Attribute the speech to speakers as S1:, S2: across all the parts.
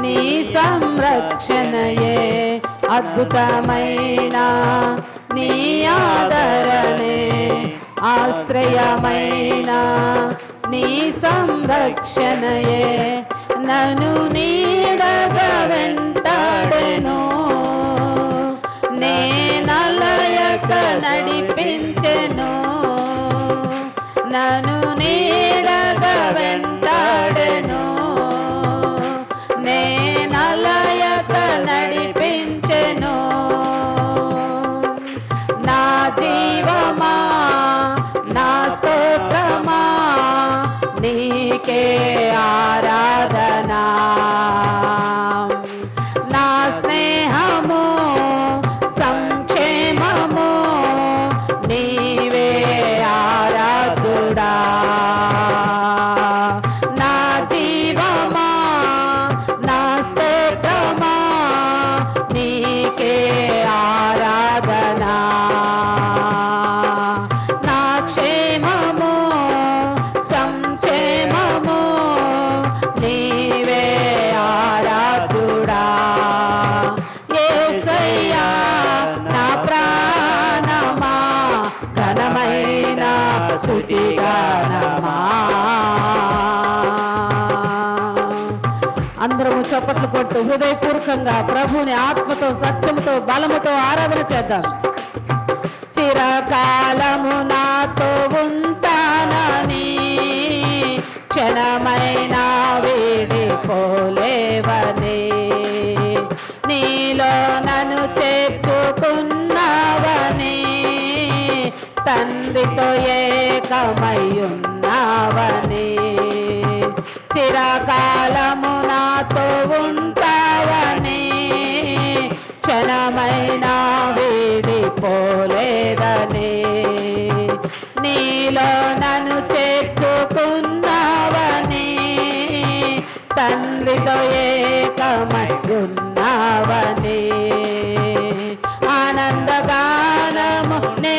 S1: నీ సంరక్షణయే అద్భుతమైన నీ ఆదరణే ఆశ్రయమైన నీ సంరక్షణయే. నను నీడగ వెంటాడెను. నేనలయక నడిపించెను. నను స్తుతి అందరము చప్పట్లు కొడుతూ హృదయపూర్వకంగా ప్రభుని ఆత్మతో సత్యముతో బలముతో ఆరాధన చేద్దాం. చిరకాలము ఏకమయ్యున్నావని చిరకాలము నాతో ఉంటావని. క్షణమైన వీడిపోలేదని నీలో నన్ను చేర్చుకున్నావని. తండ్రితో ఏకమయ్యున్నావని. ఆనందగానము నే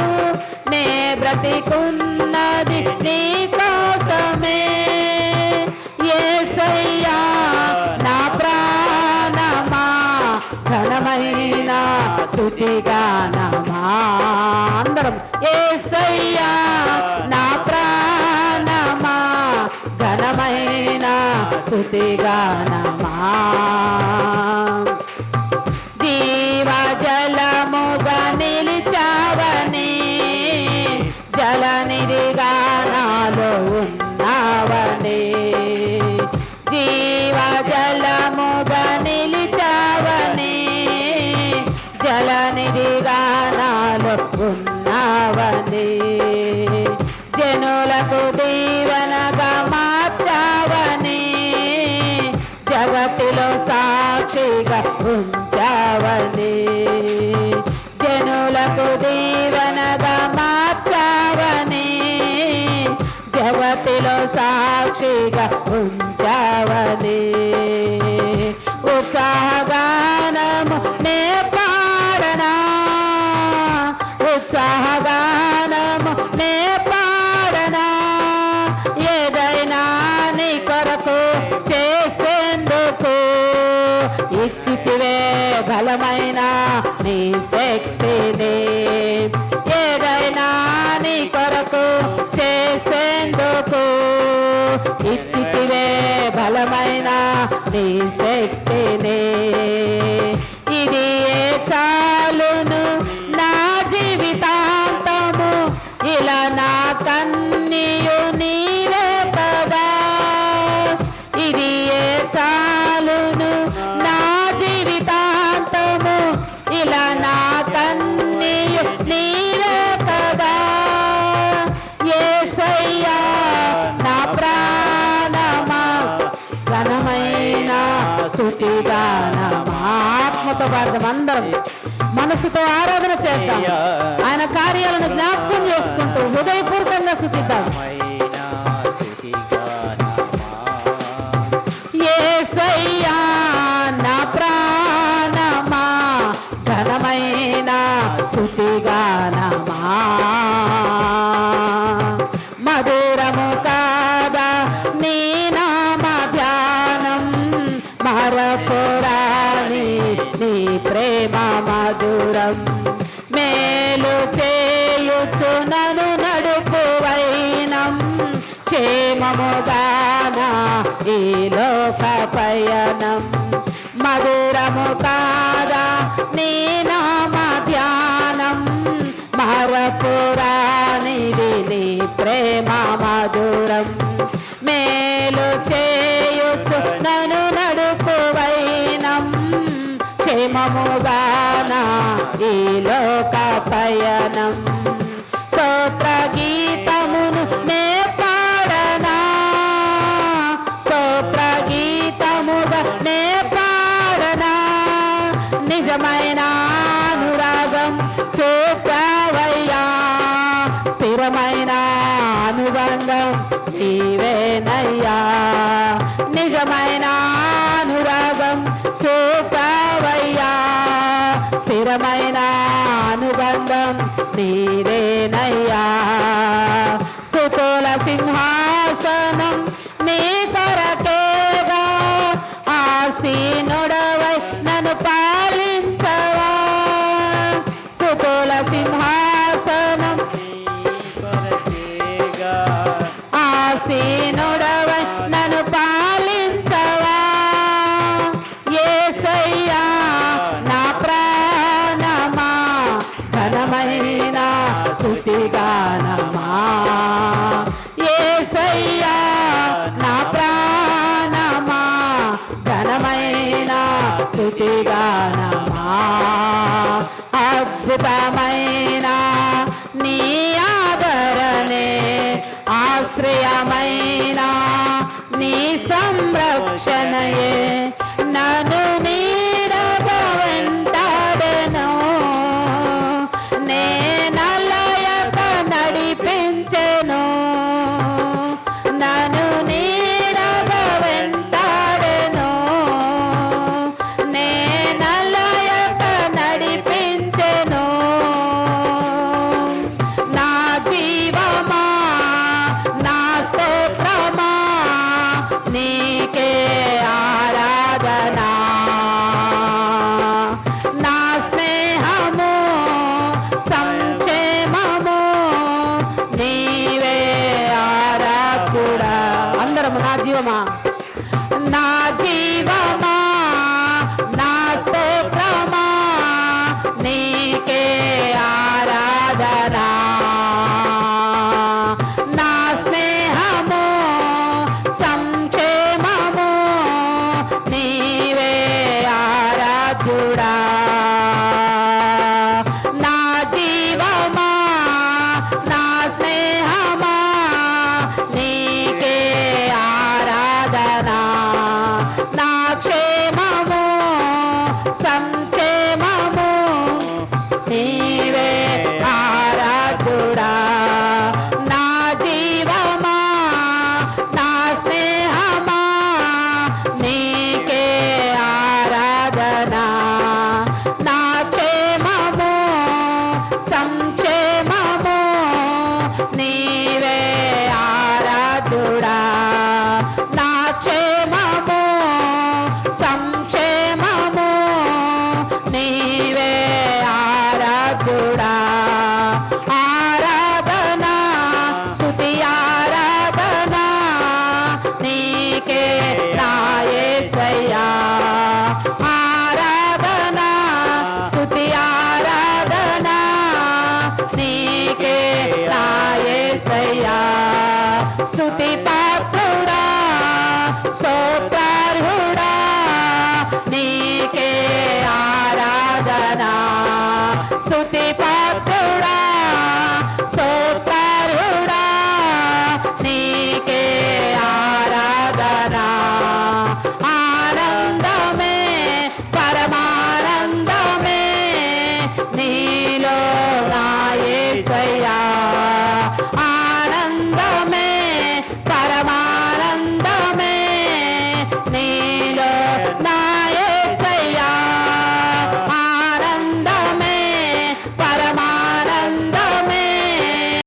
S1: బ్రతికున్నది నీ కోసమే. యేసయ్యా నా ప్రాణమా ఘనమైన స్థుతిగానమా అందరం యేసయ్యా నా ప్రాణమా ఘనమైన స్థుతిగానమా జనులకు దీవెనగా మార్చావని జగతిలో సాక్షిగా ఉంచావని. సర్వమైన నీ శక్తిని ఏదైనా నీ కొరకు చేసేందుకు ఇచ్చితివే బలమైన నీ శక్తిని. స్థుతిగా ఆత్మతో పాడదాం అందరం. మనసుతో ఆరాధన చేద్దాం. ఆయన కార్యాలను జ్ఞాపకం చేసుకుంటూ హృదయపూర్వకంగా స్థుతిద్దాం. మధురం. మేలు చేయుచునను నడుపువైనం. క్షేమముగానా ఈ లోక పయనం. మధురము కాదా నీ నామ ధ్యానం. మహరపురాణిది ప్రేమ మధురం. మేలు చే ఈ లోక పయనం. స్తోత్ర గీతమును నే పాడనా? స్తోత్ర గీతముగా నే పాడనా? నిజమైన అనురాగం చూపవయ్యా. స్థిరమైన అనుబంధం నీవేనయ్యా. నిజమైన అనురాగం స్థిరమైన అనుబంధం నీరేనయ్యా అద్భుతమా జీవమా? నా స్తోత్రమా? నీక స్తోత్రార్హుడా నీకే ఆరాధనా. స్తుతి పాత్రుడా.